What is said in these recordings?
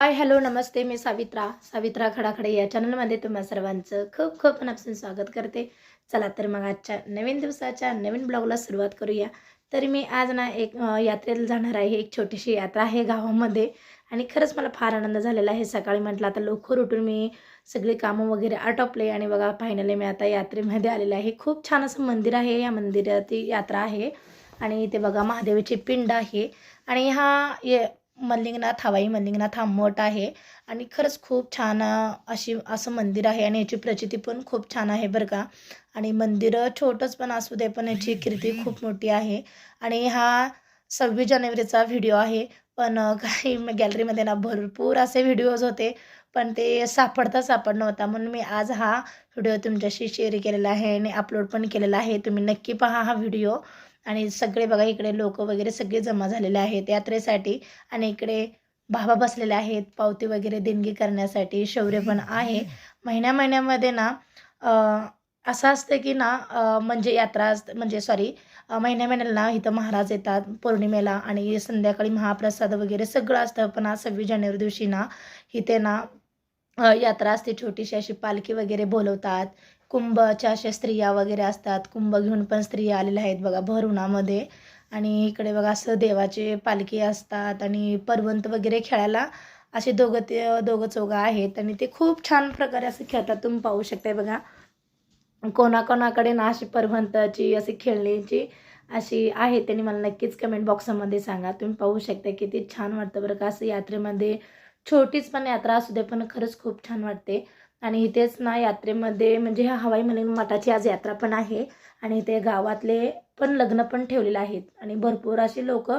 Hi hello नमस्ते मी सावित्रा. सावित्रा खडाखडे या चॅनलमध्ये तुम्हा सर्वांचं खूप खूप मनापासून स्वागत करते. चला तर मग आजच्या नवीन दिवसाच्या नवीन ब्लॉगला सुरुवात करूया. तर मी आज ना एक यात्रेला जाणार आहे. एक छोटीशी यात्रा आहे गावामध्ये. आणि खरंच मला फार आनंद झालेला आहे. सकाळी म्हटलं आता लवकर उठून मी सगळी कामं वगैरे आटोपले आणि बघा फायनली मी आता यात्रेमध्ये आलेले आहे. खूप छान असं मंदिर आहे. या मंदिरात ती यात्रा आहे. आणि इथे बघा महादेवाची पिंड आहे. आणि हा ये मल्लिंगनाथ हवाई मल्लिंगनाथ हा मठ आहे आणि खरंच खूप छान अशी असं मंदिर आहे आणि याची प्रचिती पण खूप छान आहे बरं का. आणि मंदिरं छोटंच पण असू दे पण याची कीर्ती खूप मोठी आहे. आणि हा सव्वीस जानेवारीचा व्हिडिओ आहे पण काही गॅलरीमध्ये ना भरपूर असे व्हिडिओज होते पण ते सापडता सापड नव्हता म्हणून मी आज हा व्हिडिओ तुमच्याशी शेअर केलेला आहे आणि अपलोड पण केलेला आहे. तुम्ही नक्की पहा हा व्हिडिओ. आणि सगळे बघा इकडे लोक वगैरे सगळे जमा झालेले आहेत. यात्रेसाठी आणि इकडे बाबा बसलेले आहेत. पावती वगैरे देणगी करण्यासाठी शौर्य पण आहे. महिन्या महिन्यामध्ये ना असं असतं की ना म्हणजे यात्रा असते म्हणजे सॉरी महिन्या महिन्याला ना इथं महाराज येतात पौर्णिमेला आणि संध्याकाळी महाप्रसाद वगैरे सगळं असतं. पण आज सव्वीस जानेवारी दिवशी ना इथे ना यात्रा असते. छोटीशी अशी पालखी वगैरे बोलवतात. कुंभच्या अशा स्त्रिया वगैरे असतात. कुंभ घेऊन पण स्त्रिया आलेल्या आहेत बघा भर उन्हामध्ये आणि इकडे बघा असं देवाचे पालखी असतात आणि पर्वंत वगैरे खेळायला असे दोघं ते दोघं चौघं आहेत आणि ते खूप छान प्रकारे असं खेळतात. तुम्ही पाहू शकताय बघा. कोणाकोणाकडे ना अशी पर्वंताची अशी खेळण्याची अशी आहे त्यांनी मला नक्कीच कमेंट बॉक्समध्ये सांगा. तुम्ही पाहू शकता किती छान वाटतं बरं का. असं यात्रेमध्ये छोटीच पण यात्रा असू दे पण खरंच खूप छान वाटते. आणि इथेच ना यात्रेमध्ये म्हणजे ह्या हवाई मलिन मठाची आज यात्रा पण आहे आणि इथे गावातले पण लग्न पण ठेवलेले आहेत आणि भरपूर असे लोक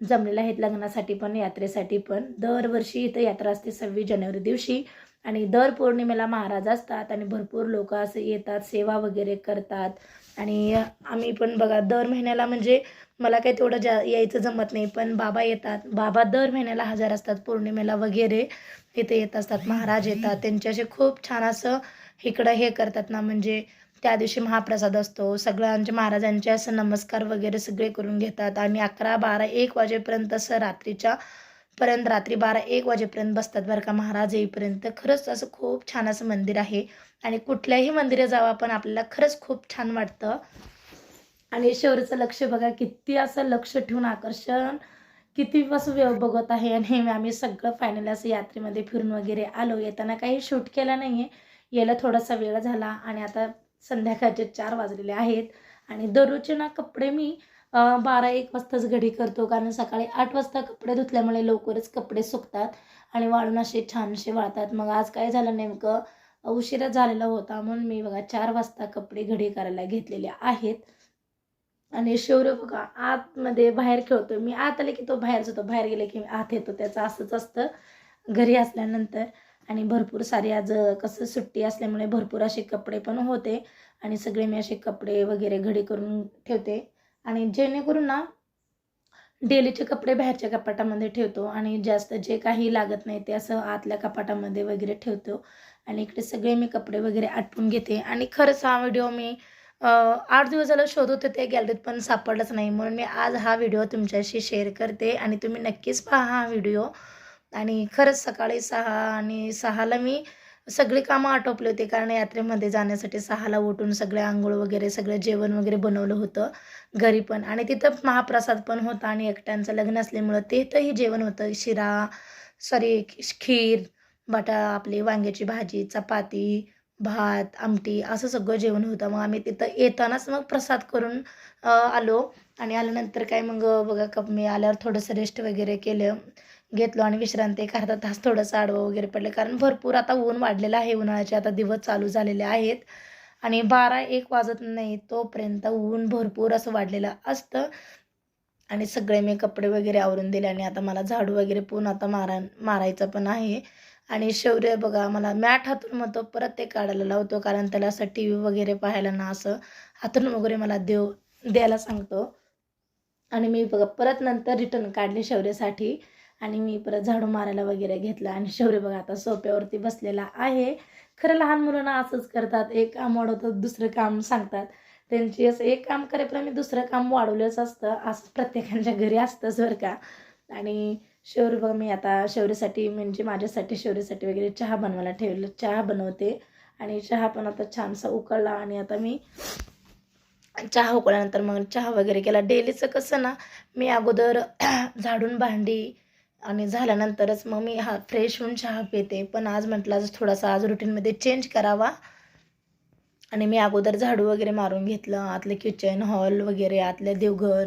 जमलेले आहेत लग्नासाठी पण यात्रेसाठी पण. दरवर्षी इथं यात्रा असते सव्वीस जानेवारी दिवशी आणि दर पौर्णिमेला महाराज असतात आणि भरपूर लोक असं येतात सेवा वगैरे करतात. आणि आम्ही पण बघा दर महिन्याला म्हणजे मला काही तेवढं जा यायचं जमत नाही. पण बाबा येतात. बाबा दर महिन्याला हजर असतात. पौर्णिमेला वगैरे इथे येत असतात. महाराज येतात. त्यांच्याशी खूप छान असं इकडं हे करतात ना म्हणजे त्या दिवशी महाप्रसाद असतो. सगळ्यांच्या महाराजांचे असं नमस्कार वगैरे सगळे करून घेतात. आणि अकरा बारा एक वाजेपर्यंत असं रात्रीच्या पर्यंत रात्री बारा एक वाजेपर्यंत बसतात बरं का. महाराज येईपर्यंत. खरंच असं खूप छान असं मंदिर आहे. आणि कुठल्याही मंदिरात जावं आपण आपल्याला खरंच खूप छान वाटतं. आणि शौर्यचं लक्ष बघा किती असं लक्ष ठेवून आकर्षण किती असं वेळ बघत आहे. आणि आम्ही सगळं फायनली असं यात्रेमध्ये फिरून वगैरे आलो. येताना काही शूट केला नाही आहे यायला थोडासा वेळ झाला आणि आता संध्याकाळचे चार वाजलेले आहेत. आणि दररोजचे ना कपडे मी बारा एक वाजताच घडी करतो. कारण सकाळी आठ वाजता कपडे धुतल्यामुळे लवकरच कपडे सुकतात आणि वाळून असे छानसे वाळतात. मग आज काय झालं नेमकं? उशिरा झालेला होता. म्हणून मी बघा चार वाजता कपडे घडी करायला घेतलेले आहेत. आणि शौर्य बघा आतमध्ये बाहेर खेळतो मी आत आले की तो बाहेर जातो. बाहेर गेले की आत येतो. त्याचं असंच असतं. घरी असल्यानंतर आणि भरपूर सारे आज कसं सुट्टी असल्यामुळे भरपूर असे कपडे पण होते आणि सगळे मी असे कपडे वगैरे घडी करून ठेवते. आणि जेणेकरून ना डेलीचे कपडे बाहेरच्या कपाटामध्ये ठेवतो आणि जास्त जे काही लागत नाही ते असं आतल्या कपाटामध्ये वगैरे ठेवतो. आणि इकडे सगळे मी कपडे वगैरे आटपून घेते. आणि खरंच हा व्हिडिओ मी आठ दिवस झालं शोधत होते गॅलरीत पण सापडलंच नाही. म्हणून मी आज हा व्हिडिओ तुमच्याशी शेअर करते आणि तुम्ही नक्कीच पहा हा व्हिडिओ. आणि खरंच सकाळी सहा आणि सहाला मी सगळी कामं आटोपले होते कारण यात्रेमध्ये जाण्यासाठी सहाला उठून सगळे आंघोळ वगैरे सगळं जेवण वगैरे बनवलं होतं घरी पण. आणि तिथं महाप्रसाद पण होता आणि एकट्यांचं लग्न असल्यामुळं तिथंही जेवण होतं. शिरा सॉरी खीर बटा आपली वांग्याची भाजी चपाती भात आमटी असं सगळं जेवण होतं. मग आम्ही तिथं येतानाच मग प्रसाद करून आलो. आणि आल्यानंतर काय मग बघा कप मी आल्यावर थोडंसं रेस्ट वगैरे केलं. घेतलो आणि विश्रांती एक अर्धा तास थोडंसं आडवं वगैरे पडलं. कारण भरपूर आता ऊन वाढलेलं आहे. उन्हाळ्याचे आता दिवस चालू झालेले आहेत. आणि बारा एक वाजत नाही तोपर्यंत ऊन भरपूर असं वाढलेलं असतं. आणि सगळे मी कपडे वगैरे आवरून दिले. आणि आता मला झाडू वगैरे पूर्ण आता मारा मारायचं पण आहे. आणि शौर्य बघा मला मॅट हातून म्हणतो परत ते काढायला लावतो कारण त्याला असं टी व्ही वगैरे पाहायला ना असं हातून वगैरे मला देव द्यायला सांगतो. आणि मी बघा परत नंतर रिटर्न काढले शौर्यासाठी आणि मी परत झाडू मारायला वगैरे घेतलं. आणि शौर्य बघा आता सोप्यावरती बसलेला आहे. खरं लहान मुलांना असंच करतात. एक काम वाढवतात दुसरं काम सांगतात. त्यांची असं एक काम करेपर्यंत दुसरं काम वाढवलंच असतं. असं प्रत्येकाच्या घरी असतंच बरं का. आणि शौरी बघा मी आता शौरीसाठी म्हणजे माझ्यासाठी शौरीसाठी वगैरे चहा बनवायला ठेवलं. चहा बनवते आणि चहा पण आता छानसा उकळला आणि आता मी चहा उकळल्यानंतर मग चहा वगैरे केला. डेलीचं कसं ना मी अगोदर झाडून भांडी आणि झाल्यानंतरच मग मी हा फ्रेश होऊन चहा पिते. पण आज म्हटलं आज थोडासा आज रुटीनमध्ये चेंज करावा. आणि मी अगोदर झाडू वगैरे मारून घेतलं. आतलं किचन हॉल वगैरे आतलं देवघर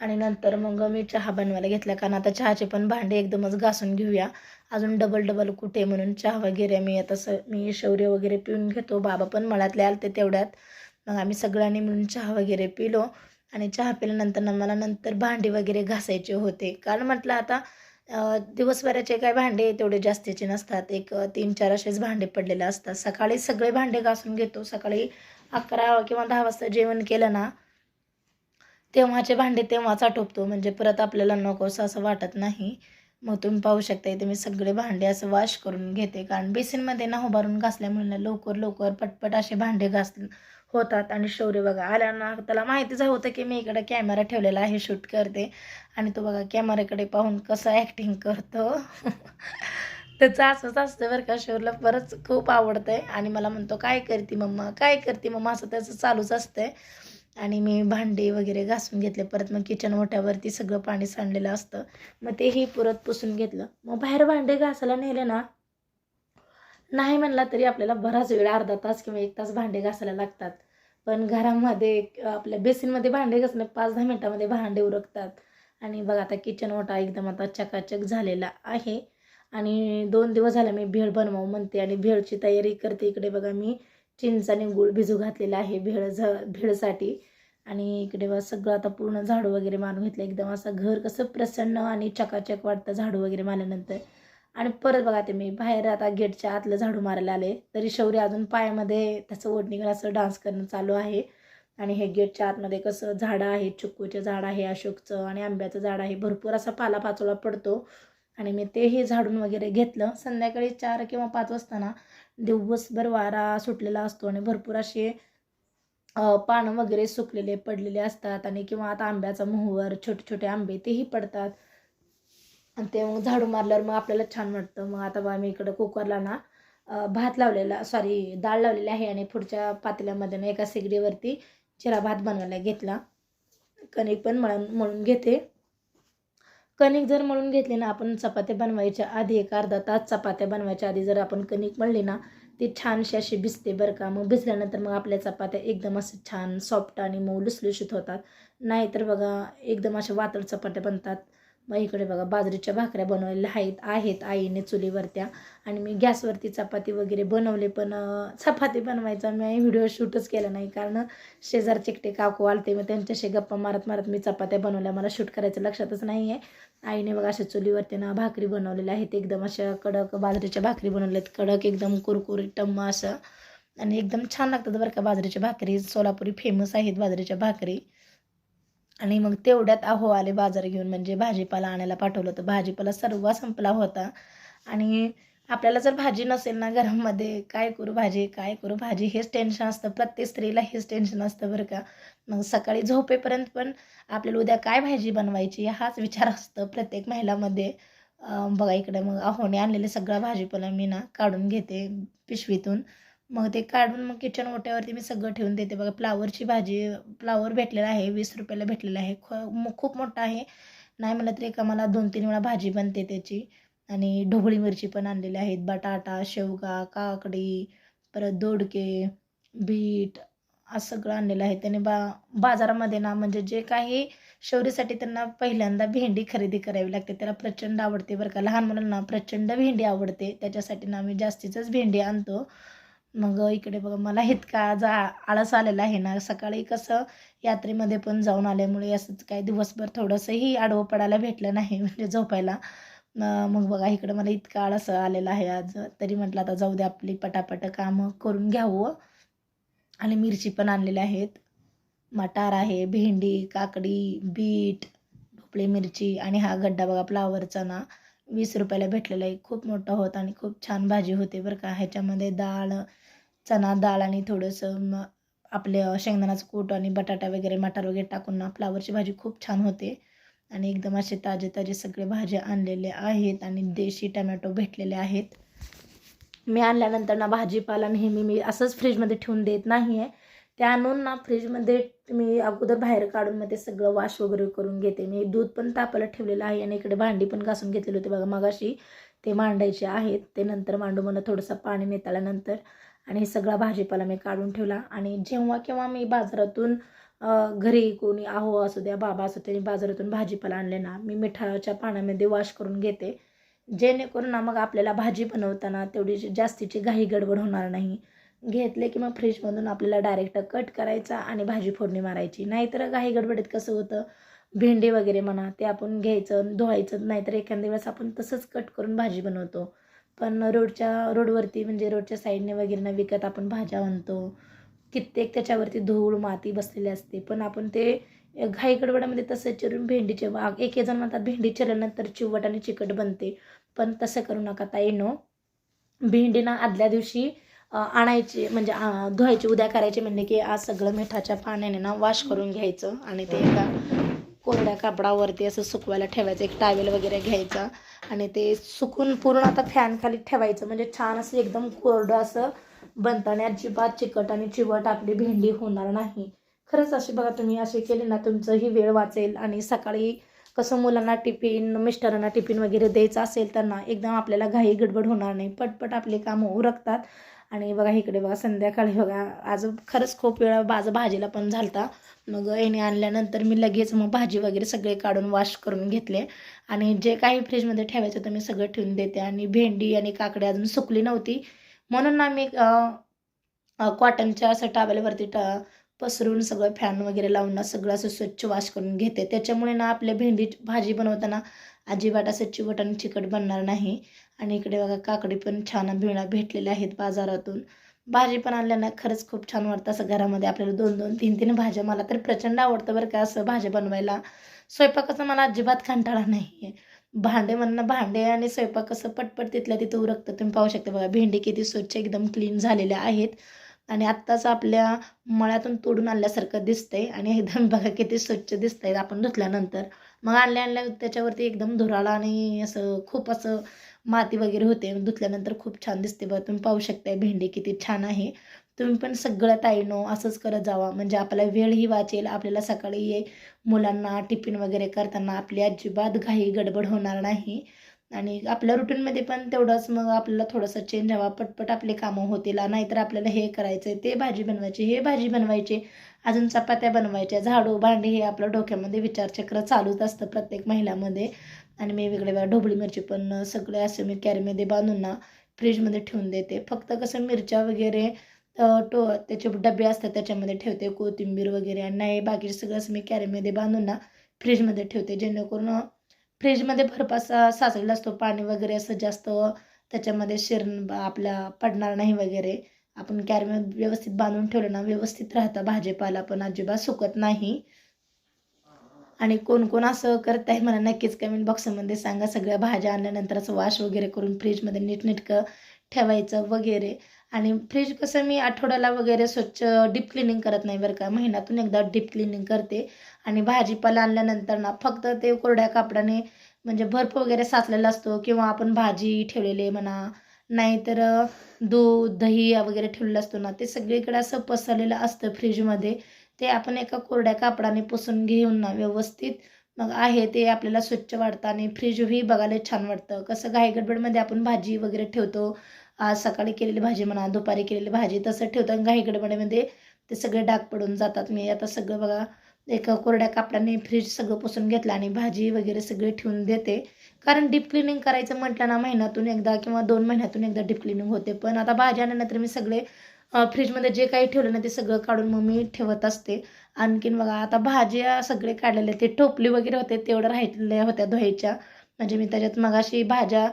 आणि नंतर मग मी चहा बनवायला घेतला कारण आता चहाचे पण भांडे एकदमच घासून घेऊया. अजून डबल डबल कुठे म्हणून चहा वगैरे मी आता स मी शौर्य वगैरे पिऊन घेतो. बाबा पण मळातले आलते तेवढ्यात. मग आम्ही सगळ्यांनी मिळून चहा वगैरे पिलो. आणि चहा पिल्यानंतर मला नंतर भांडी वगैरे घासायचे होते. कारण म्हटलं आता दिवसभराचे काय भांडे तेवढे जास्तीचे नसतात. एक तीन चार असेच भांडे पडलेले असतात. सकाळी सगळे भांडे घासून घेतो. सकाळी अकरा किंवा दहा वाजता जेवण केलं ना तेव्हाचे भांडे तेव्हाच आटोपतो. म्हणजे परत आपल्याला नकोसं असं वाटत नाही. मग तुम्ही पाहू शकता इथे मी सगळे भांडे असं वॉश करून घेते. कारण बेसिनमध्ये ना उभारून घासल्यामुळे ना लवकर लवकर पटपट असे भांडे घास होतात. आणि शौर्य बघा आल्या ना त्याला माहितीच होतं की मी इकडे कॅमेरा ठेवलेला आहे शूट करते. आणि तो बघा कॅमेऱ्याकडे पाहून कसं ॲक्टिंग करतो. त्याचं असंच असतं बरं का शौरला बरंच खूप आवडतंय. आणि मला म्हणतो काय करते मम्मा? काय करते मम्मा? असं त्याचं चालूच असतंय. आणि मी भांडे वगैरे घासून घेतले. परत मग किचन ओट्यावरती सगळं पाणी सांडलेलं असतं. मग तेही परत पुसून घेतलं. मग बाहेर भांडे घासायला नेले ना नाही म्हणला तरी आपल्याला बराच वेळ अर्धा तास किंवा एक तास भांडे घासायला लागतात. पण घरामध्ये आपल्या बेसिनमध्ये भांडे घासणे पाच दहा मिनटामध्ये भांडे उरकतात. आणि बघा आता किचन ओटा एकदम आता चकाचक झालेला आहे. आणि दोन दिवस झाला मी भेळ बनवावं म्हणते आणि भेळची तयारी करते इकडे बघा मी. चिंच आणि गूळ भिजू घातलेला आहे भेळ झ भेळसाठी. आणि इकडे बघा सगळं आता पूर्ण झाडू वगैरे मारून घेतलं. एकदम असं घर कसं प्रसन्न आणि चकाचक वाटतं झाडू वगैरे मारल्यानंतर. आणि परत बघा ते मी बाहेर आता गेटच्या आतलं झाडू मारायला आले. तरी शौर्य अजून पायामध्ये त्याचं ओढणी घेऊन असं डान्स करणं चालू आहे. आणि हे गेटच्या आतमध्ये कसं झाडं आहे चिक्कूचे झाड आहे अशोकचं आणि आंब्याचं झाड आहे. भरपूर असा पालापाचोळा पडतो. आणि मी तेही झाडून वगैरे घेतलं. संध्याकाळी चार किंवा पाच वाजता ना दिवसभर वारा सुटलेला असतो आणि भरपूर असे पानं वगैरे सुकलेले पडलेले असतात आणि किंवा आता आंब्याचा मोहर छोटे छोटे आंबे तेही पडतात. आणि ते मग झाडू मारल्यावर मग आपल्याला छान वाटतं. मग आता बा मी इकडं कुकरला ना भात लावलेला सॉरी डाळ लावलेली आहे आणि पुढच्या पातेल्यामध्ये ना एका शेगडीवरती चिरा भात बनवायला घेतला. कणिक पण मळून मळून घेते. कणिक जर मळून घेतली ना आपण चपात्या बनवायच्या आधी एक अर्धा तास चपात्या बनवायच्या आधी जर आपण कणिक मळली ना ती छानशी अशी भिजते बरं का. मग भिजल्यानंतर मग आपल्या चपात्या एकदम असं छान सॉफ्ट आणि मऊ लुसलुशीत होतात. नाहीतर बघा एकदम अशा वातळ चपात्या बनतात. मग इकडे बघा बाजरीच्या भाकऱ्या बनवलेल्या आहेत आहेत आईने चुलीवरत्या. आणि मी गॅसवरती चपाती वगैरे बनवले पण चपाती बनवायचा मी व्हिडिओ शूटच केला नाही. कारण शेजार चिकटे काकू आलते मग त्यांच्याशी गप्पा मारत मारत मी चपात्या बनवल्या. मला शूट करायचं लक्षातच नाही आहे आईने बघा अशा चुलीवरती ना भाकरी बनवलेल्या आहेत. एकदम अशा कडक बाजरीच्या भाकरी बनवल्यात. कडक एकदम कुरकुरी टम्म असं. आणि एकदम छान लागतात बरं का बाजरीच्या भाकरी. सोलापुरी फेमस आहेत बाजरीच्या भाकरी. आणि मग तेवढ्यात अहो आले बाजार घेऊन म्हणजे भाजीपाला आणायला पाठवलं तर भाजीपाला सर्व संपला होता. आणि आपल्याला जर भाजी नसेल ना घरामध्ये काय करू भाजी काय करू भाजी हेच टेन्शन असतं. प्रत्येक स्त्रीला हेच टेन्शन असतं बरं का. मग सकाळी झोपेपर्यंत पण आपल्याला उद्या काय भाजी बनवायची हाच विचार असतो प्रत्येक महिलामध्ये. बघा इकडे मग अहोने आणलेले सगळा भाजीपाला मी ना काढून घेते पिशवीतून. मग ते काढून मग किचन ओट्यावरती मी सगळं ठेवून देते. बघा फ्लावरची भाजी फ्लावर भेटलेला आहे वीस रुपयाला भेटलेला आहे. ख मो- खूप मोठा आहे. नाही म्हणलं तरी एका मला दोन तीन वेळा भाजी बनते त्याची. आणि ढोबळी मिरची पण आणलेली आहेत. बटाटा शेवगा काकडी परत दोडके बीट असं सगळं आणलेलं आहे. त्याने बा बाजारामध्ये ना म्हणजे जे काही शौरीसाठी त्यांना पहिल्यांदा भेंडी खरेदी करावी लागते. त्याला प्रचंड आवडते बरं का. लहान मुलांना प्रचंड भेंडी आवडते. त्याच्यासाठी ना आम्ही जास्तीचंच भेंडी आणतो. मग इकडे बघा मला इतका जा आळस आलेला आहे ना सकाळी कसं यात्रेमध्ये पण जाऊन आल्यामुळे असंच काही दिवसभर थोडंसंही आडवं पडायला भेटलं नाही म्हणजे झोपायला. मग बघा इकडं मला इतका आळस आलेला आहे आज. तरी म्हटलं आता जाऊ दे आपली पटापट कामं करून घ्यावं. आणि मिरची पण आणलेल्या आहेत. मटार आहे भेंडी काकडी बीट ढोपळी मिरची आणि हा गड्डा बघा फ्लावरचा ना. वीस रुपयाला भेटलेला आहे. खूप मोठा होता आणि खूप छान भाजी होते बरं का. ह्याच्यामध्ये डाळ चणा डाळ आणि थोडंसं आपले शेंगदाण्याचं कूट आणि बटाटा वगैरे मटार वगैरे टाकून ना फ्लावरची भाजी खूप छान होते. आणि एकदम असे ताजे ताजे सगळे भाज्या आणलेले आहेत आणि देशी टमॅटो भेटलेले आहेत. मी आणल्यानंतर ना भाजीपाला नेहमी मी असंच फ्रीजमध्ये ठेवून देत नाही आहे ते आणून ना फ्रीजमध्ये मी अगोदर बाहेर काढून मग ते सगळं वाश वगैरे करून घेते. मी दूध पण तापायला ठेवलेलं आहे आणि इकडे भांडी पण घासून घेतलेली होती. बघा मगाशी ते मांडायचे आहेत. ते नंतर मांडू मला थोडंसं पाणी नेताल्यानंतर आणि हे सगळा भाजीपाला मी काढून ठेवला. आणि जेव्हा केव्हा मी बाजारातून घरी कोणी आहो असू द्या बाबा असू त्यांनी बाजारातून भाजीपाला आणले ना मी मिठाच्या पाण्यामध्ये वॉश करून घेते. जेणेकरून ना मग आपल्याला भाजी बनवताना तेवढी जास्तीची घाई गडबड होणार नाही. घेतले की मग फ्रीजमधून आपल्याला डायरेक्ट कट करायचा आणि भाजी फोडणी मारायची. नाहीतर घाई गडबडीत कसं होतं? भेंडी वगैरे म्हणा ते आपण घ्यायचं धुवायचं. नाहीतर एखाद्या वेळेस आपण तसंच कट करून भाजी बनवतो. पण रोडच्या रोडवरती म्हणजे रोडच्या साईडने वगैरे ना विकत आपण भाज्या आणतो. कित्येक त्याच्यावरती धूळ माती बसलेली असते. पण आपण ते घाई गडबडामध्ये तसं चिरून भेंडीचे वाघ एक जण म्हणतात भेंडी चिरल्यानंतर चिवट आणि चिकट बनते. पण तसं करू नका ताई नो भेंडी ना आदल्या दिवशी आणायची म्हणजे आ, धुवायची उद्या करायची म्हणले की आज सगळं मिठाच्या पाण्याने ना वॉश करून घ्यायचं आणि ते एका कोरड्या कापडावरती असं सुकवायला ठेवायचं एक टावेल वगैरे घ्यायचा आणि ते सुकून पूर्ण आता फॅन खाली ठेवायचं. म्हणजे छान असं एकदम कोरडं असं बनतं आणि अजिबात चिकट आणि चिवट आपली भेंडी होणार नाही. खरंच अशी बघा तुम्ही असे केले ना तुमचंही वेळ वाचेल आणि सकाळी कसं मुलांना टिफिन मिस्टरांना टिफिन वगैरे द्यायचं असेल त्यांना एकदम आपल्याला घाई गडबड होणार नाही. पटपट आपले कामं उरकतात आणि बघा इकडे बघा संध्याकाळी बघा आज खरंच खूप वेळा माझं भाजीला पण झालता. मग याने आणल्यानंतर मी लगेच मग भाजी वगैरे सगळे काढून वॉश करून घेतले. आणि जे काही फ्रीजमध्ये ठेवायचं होतं मी सगळं ठेवून देते. आणि भेंडी आणि काकडी अजून सुकली नव्हती. म्हणून ना मी कॉटनच्या असं टावेलवरती ट पसरून सगळं फॅन वगैरे लावून ना सगळं असं स्वच्छ वॉश करून घेते. त्याच्यामुळे ना आपल्या भेंडी भाजी बनवताना अजिबात असं चिवट आणि चिकट बनणार नाही. आणि इकडे बघा काकडी पण छान भिळा भेटलेल्या आहेत बाजारातून. भाजी पण आणल्यानं खरंच खूप छान वाटतं असं घरामध्ये. आपल्याला दोन दोन तीन तीन भाज्या. मला तर प्रचंड आवडतं बरं का असं भाज्या बनवायला. स्वयंपाकाचा मला अजिबात कंटाळा नाही आहे भांडे म्हणणं भांडे आणि स्वयंपाक कसं पटपट तिथल्या तिथं उरकतं. तुम्ही पाहू शकता बघा भेंडी किती स्वच्छ एकदम क्लीन झालेल्या आहेत. आणि आत्ताच आपल्या मळ्यातून तोडून आणल्यासारखं दिसतंय. आणि एकदम बघा किती स्वच्छ दिसतंय आपण धुतल्यानंतर. मग आणल्या आणल्या त्याच्यावरती एकदम धुराळा आणि असं खूप असं माती वगैरे होते धुतल्यानंतर खूप छान दिसते बघा. तुम्ही पाहू शकताय भेंडी किती छान आहे. तुम्ही पण सगळं ताईनो असंच करत जावा. म्हणजे आपला वेळही वाचेल आपल्याला सकाळी ये मुलांना टिफिन वगैरे करताना आपली अजिबात घाई गडबड होणार नाही. आणि आपल्या रुटीनमध्ये पण तेवढंच मग आपल्याला थोडंसं चेंज हवा पटपट आपले कामं होतील. नाहीतर आपल्याला हे करायचं ते भाजी बनवायची हे भाजी बनवायची अजून चपात्या बनवायच्या झाडू भांडी हे आपलं डोक्यामध्ये विचारचक्र चालूच असतं प्रत्येक महिलामध्ये आणि मी वेगळ्या वेगळ्या ढोबळी मिरची पण सगळे असं मी कॅरीमध्ये बांधून ना फ्रीजमध्ये ठेवून देते. फक्त कसं मिरच्या वगैरे टो त्याचे डबे असतात त्याच्यामध्ये ठेवते कोथिंबीर वगैरे आणि नाही बाकीचे सगळं असं मी कॅरीमध्ये बांधून ना फ्रीजमध्ये ठेवते. जेणेकरून फ्रीजमध्ये बर्फास साचलेला असतो पाणी वगैरे असं जास्त त्याच्यामध्ये शिर आपल्या पडणार नाही वगैरे. आपण कॅरीमध्ये व्यवस्थित बांधून ठेवलं ना व्यवस्थित राहतं भाजीपाला पण अजिबात सुकत नाही. आणि कोण कोण असं करत आहे मला नक्कीच कमेंट बॉक्समध्ये सांगा. सगळ्या भाज्या आणल्यानंतर असं वॉश वगैरे करून फ्रीजमध्ये नीटनेटकं ठेवायचं वगैरे. आणि फ्रीज कसं मी आठवड्याला वगैरे स्वच्छ डीप क्लिनिंग करत नाही बरं का. महिन्यातून एकदा डीप क्लिनिंग करते. आणि भाजीपाला आणल्यानंतर ना फक्त ते कोरड्या कापडाने म्हणजे बर्फ वगैरे साचलेला असतो किंवा आपण भाजी ठेवलेले म्हणा नाहीतर दूध दही वगैरे ठेवलेलं असतो ना ते सगळीकडे असं पसरलेलं असतं फ्रीजमध्ये ते आपण एका कोरड्या कापडाने पुसून घेऊन ना व्यवस्थित मग आहे ते आपल्याला स्वच्छ वाटतं आणि फ्रीजही बघायला छान वाटतं. कसं घाई गडबडमध्ये आपण भाजी वगैरे ठेवतो आज सकाळी केलेली भाजी म्हणा दुपारी केलेली भाजी तसं ठेवतो घाई गडबडीमध्ये ते सगळे डाग पडून जातात. मी आता सगळं बघा एका कोरड्या कापडाने फ्रीज सगळं पुसून घेतलं आणि भाजी वगैरे सगळी ठेवून देते. कारण डीप क्लिनिंग करायचं म्हटलं ना महिन्यातून एकदा किंवा दोन महिन्यातून एकदा डीप क्लिनिंग होते. पण आता भाज्या आणल्यानंतर मी सगळे फ्रीजमध्ये जे काही ठेवलं ना ते सगळं काढून मग मी ठेवत असते. आणखीन बघा आता भाज्या सगळे काढलेले ते टोपली वगैरे होते तेवढं राहिलेल्या होत्या धुवायच्या. म्हणजे मी त्याच्यात मगाशी भाज्या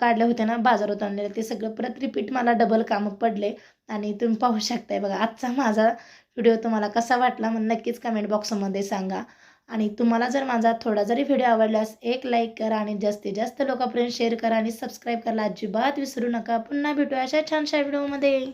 काढल्या होत्या ना बाजारात आणलेल्या ते सगळं परत रिपीट मला डबल कामं पडले. आणि तुम्ही पाहू शकताय बघा आजचा माझा व्हिडिओ तुम्हाला कसा वाटला मग नक्कीच कमेंट बॉक्समध्ये सांगा. आणि तुम्हाला जर माझा थोडा जरी व्हिडिओ आवडल्यास एक लाईक करा आणि जास्तीत जास्त लोकांपर्यंत शेअर करा आणि सबस्क्राईब करायला अजिबात विसरू नका. पुन्हा भेटू अशा छानशा व्हिडिओमध्ये